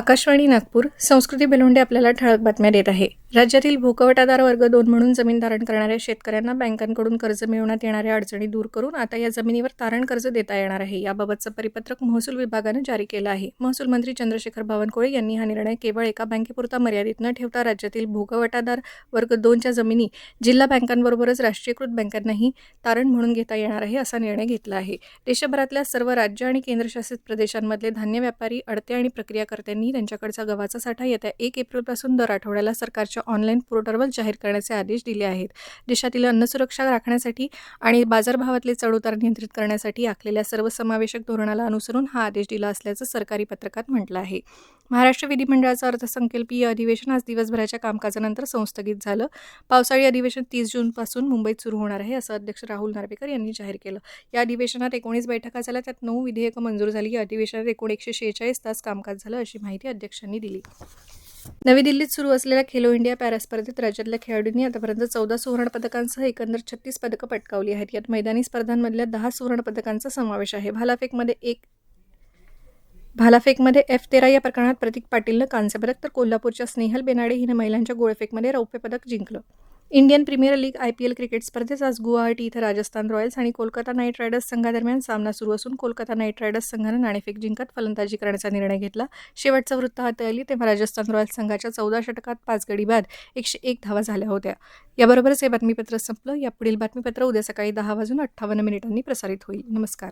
आकाशवाणी नागपूर संस्कृती बेलोंडे आपल्याला ठळक बातम्या देत आहे. राज्यातील भूकवटादार वर्ग दोन म्हणून जमीन धारण करणाऱ्या शेतकऱ्यांना बँकांकडून कर्ज मिळवण्यात येणाऱ्या अडचणी दूर करून आता या जमिनीवर तारण कर्ज देता येणार आहे. याबाबतचं परिपत्रक महसूल विभागानं जारी केलं आहे. महसूल मंत्री चंद्रशेखर बावनकुळे यांनी हा निर्णय केवळ एका बँकेपुरता मर्यादित न ठेवता राज्यातील भूकवटादार वर्ग दोनच्या जमिनी जिल्हा बँकांबरोबरच राष्ट्रीयकृत बँकांनाही तारण म्हणून घेता येणार आहे असा निर्णय घेतला आहे. देशभरातल्या सर्व राज्य आणि केंद्रशासित प्रदेशांमधले धान्य व्यापारी अडते आणि प्रक्रियाकर्त्यांनी त्यांच्याकडचा गव्हाचा साठा येत्या एक एप्रिलपासून दर आठवड्याला सरकारच्या ऑनलाईन पोर्टलवर जाहीर करण्याचे आदेश दिले आहेत. देशातील अन्नसुरक्षा राखण्यासाठी आणि बाजारभावातले चढउतार नियंत्रित करण्यासाठी आखलेल्या सर्वसमावेशक धोरणाला अनुसरून हा आदेश दिला असल्याचं सरकारी पत्रकात म्हटलं आहे. महाराष्ट्र विधिमंडळाचं अर्थसंकल्पीय अधिवेशन आज दिवसभराच्या कामकाजानंतर संस्थगित झालं. पावसाळी अधिवेशन तीस जूनपासून मुंबईत सुरू होणार आहे असं अध्यक्ष राहुल नार्वेकर यांनी जाहीर केलं. या अधिवेशनात एकोणीस बैठका झाल्या त्यात नऊ विधेयकं मंजूर झाली. या अधिवेशनात एकूण एकशे शेहेचाळीस तास कामकाज झालं अशी माहिती अध्यक्षांनी दिली. नवी दिल्लीत सुरू असलेल्या खेलो इंडिया पॅरा स्पर्धेत राज्यातल्या खेळाडूंनी आतापर्यंत चौदा सुवर्णपदकांसह एकंदर छत्तीस पदकं पटकावली आहेत. यात मैदानी स्पर्धांमधल्या दहा सुवर्णपदकांचा समावेश आहे. भालाफेकमध्ये एक भालाफेकमध्ये एफ तेरा या प्रकरणात प्रतीक पाटीलनं कांस्य पदक तर कोल्हापूरच्या स्नेहल बेनाडे हिनं महिलांच्या गोळफेकमध्ये रौप्य पदक जिंकलं. Indian Premier League I P L cricket स्पर्धेत आज गुवाहाटी इथं राजस्थान रॉयल्स आणि कोलकाता नाईट रायडर्स संघादरम्यान सामना सुरू असून कोलकाता नाईट रायडर्स संघानं नाणेफेक जिंकत फलंदाजी करण्याचा निर्णय घेतला. शेवटचं वृत्त हाती आली तेव्हा राजस्थान रॉयल्स संघाच्या चौदा षटकात पाच गडी बाद एकशे एक धावा झाल्या होत्या. याबरोबरच हे बातमीपत्र संपलं. या पुढील बातमीपत्र उद्या सकाळी दहा वाजून अठ्ठावन्न मिनिटांनी प्रसारित होईल. नमस्कार.